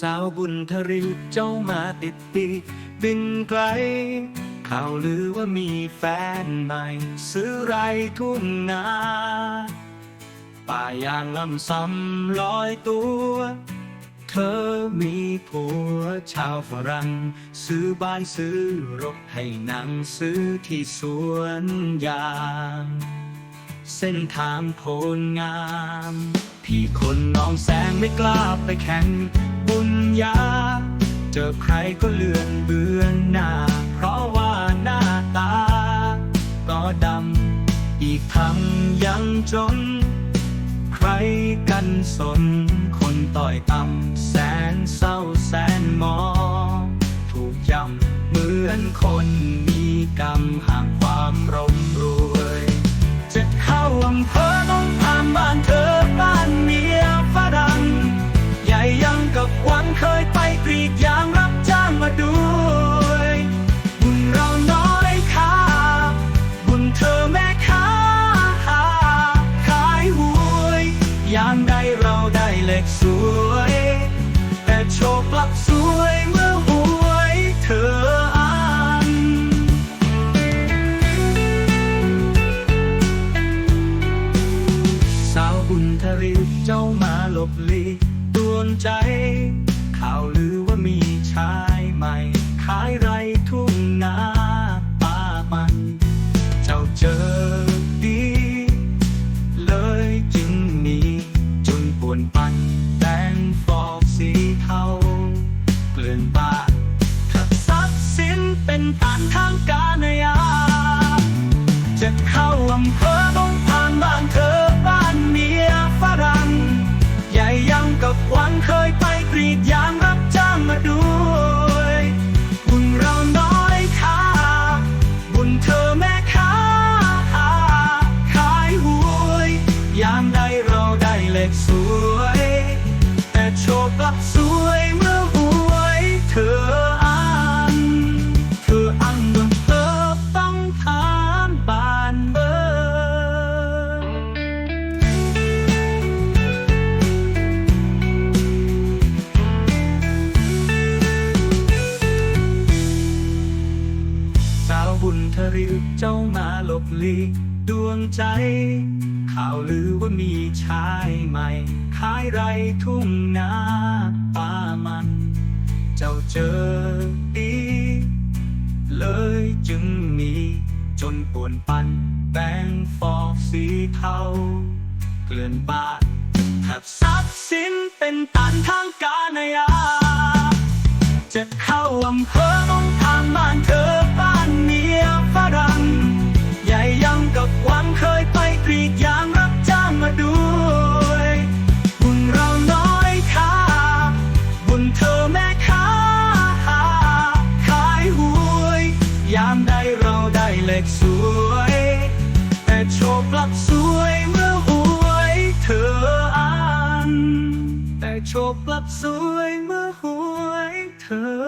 สาวบุญทริวเจ้ามาติดปีบินไกล ข่าวลือว่ามีแฟนใหม่ ซื้อไรทุ่งนาป่ายางลำซ้ำลอยตัว เธอมีผัวชาวฝรั่ง ซื้อบ้านซื้อรถให้นางซื้อที่สวนยางเส้นทางโพลงาม พี่คนน้องแสงไม่กล้าไปแข่ง บุญญาเจอใครก็เลื่อนเบือนหน้า เพราะว่าหน้าตา ก็ดำ อีกทั้งยังจน ใครกันสน คนต่อยต่ำแสนเศร้าแสนมองถูกยำเหมือนคนมีกรรมห่างความร่ำรวย จะเข้าอำเภอต้องผ่านบ้านเธอ เราได้เลขสวย แต่โชคกลับสวยเมื่อหวยเธออ่านสาวบุญทริวเจ้ามาหลบหลีกดวงใจ ข่าวลือว่ามีชายใหม่ ขายไรทุ่งนาางการยา จะเข้าอำเภอต้องผ่านบ้านเธอบ้านเมียฝรั่งใหญ่ยังกับหวังเคยไปกรีดยางรับจ้างมาด้วยบุญเราน้อยค่าบุญเธอแม่ค้าขายหวยยามใดเราได้เลขสวย แต่โชคกลับส บุญทริวเจ้ามาหลบหลีกดวงใจ ข่าวลือว่ามีชายใหม่ขายไรทุ่งนาป่ามัน เจ้าเจอดีเลยจึงมี จนป่วนปันแบงฟอกสีเทาเกลื่อนบานแทบทรัพย์สินเป็นตันทางการยาจะเข้าอำเภอต้องทางบ้านเธอบ้าน ใดเราได้เลขสวย แต่โชคกลับสวยเมื่อหวยเธออ่าน แต่โชคกลับสวยเมื่อหวยเธอ